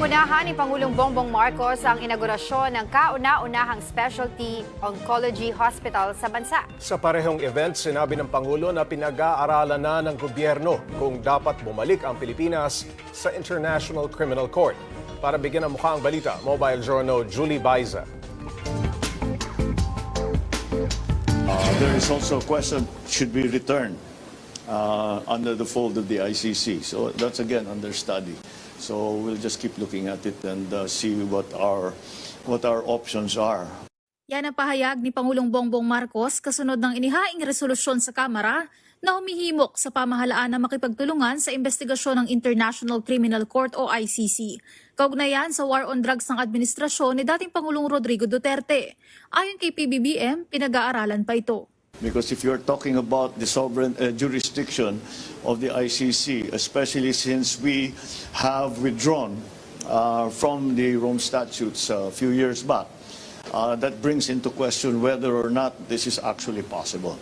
Pinangunahan ni Pangulong Bongbong Marcos ang inaugurasyon ng kauna-unahang specialty oncology hospital sa bansa. Sa parehong event, sinabi ng Pangulo na pinag-aaralan na ng gobyerno kung dapat bumalik ang Pilipinas sa International Criminal Court. Para bigyan ng mukha ang balita, Mobile Journal Julie Baiza. Uh, there is also a question, should be returned uh, under the fold of the ICC. So that's again under study. So we'll just keep looking at it and uh, see what our, what our options are. Yan ang pahayag ni Pangulong Bongbong Marcos kasunod ng inihaing resolusyon sa Kamara na humihimok sa pamahalaan na makipagtulungan sa investigasyon ng International Criminal Court o ICC. Kaugnayan sa war on drugs ng administrasyon ni dating Pangulong Rodrigo Duterte. Ayon kay PBBM, pinag-aaralan pa ito. Because if you're talking about the sovereign uh, jurisdiction of the ICC, especially since we have withdrawn uh, from the Rome statutes a few years back, uh, that brings into question whether or not this is actually possible.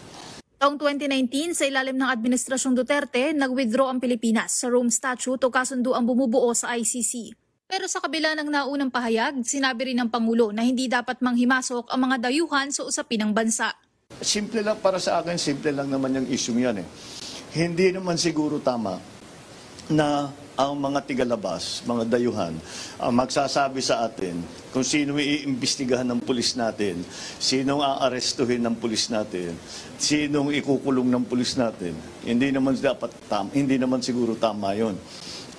Taong 2019, sa ilalim ng Administrasyong Duterte, nag-withdraw ang Pilipinas sa Rome Statute o kasunduang bumubuo sa ICC. Pero sa kabila ng naunang pahayag, sinabi rin ng Pangulo na hindi dapat manghimasok ang mga dayuhan sa usapin ng bansa. Simple lang para sa akin, simple lang naman yung issue yan eh. Hindi naman siguro tama na ang mga tigalabas, mga dayuhan, ang magsasabi sa atin kung sino iimbestigahan ng pulis natin, sinong aarestuhin ng pulis natin, sinong ikukulong ng pulis natin. Hindi naman dapat tam, hindi naman siguro tama 'yon.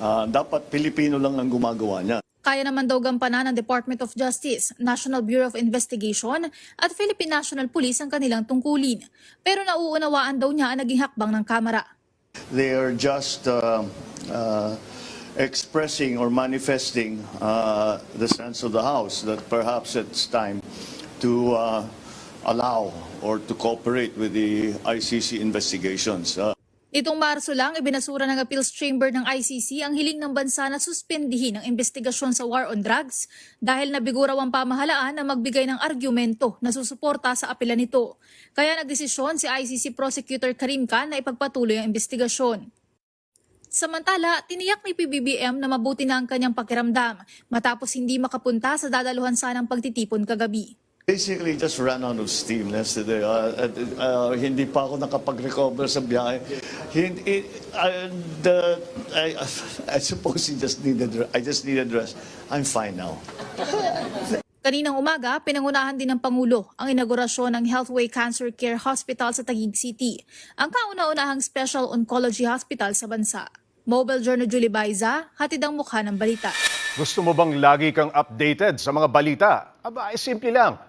Ah, dapat Pilipino lang ang gumagawa niya. Kaya naman daw gampanan ng Department of Justice, National Bureau of Investigation at Philippine National Police ang kanilang tungkulin. Pero nauunawaan daw niya ang naging hakbang ng Kamara. they are just uh, uh, expressing or manifesting uh, the sense of the House that perhaps it's time to uh, allow or to cooperate with the ICC investigations. Uh, Itong Marso lang, ibinasura ng Appeals Chamber ng ICC ang hiling ng bansa na suspendihin ang investigasyon sa war on drugs dahil nabiguraw ang pamahalaan na magbigay ng argumento na susuporta sa apela nito. Kaya nagdesisyon si ICC Prosecutor Karim Khan na ipagpatuloy ang investigasyon. Samantala, tiniyak ni PBBM na mabuti na ang kanyang pakiramdam matapos hindi makapunta sa dadaluhan sanang pagtitipon kagabi. Basically just ran out of steam yesterday. Uh, uh, uh, hindi pa ako nakapag-recover sa biyahe. Hindi, uh, the, I, I suppose he just needed, I just needed rest. I'm fine now. Kaninang umaga, pinangunahan din ng Pangulo ang inaugurasyon ng Healthway Cancer Care Hospital sa Taguig City, ang kauna-unahang special oncology hospital sa bansa. Mobile Journal Julie Baiza, hatid ang mukha ng balita. Gusto mo bang lagi kang updated sa mga balita? Aba, ay simple lang.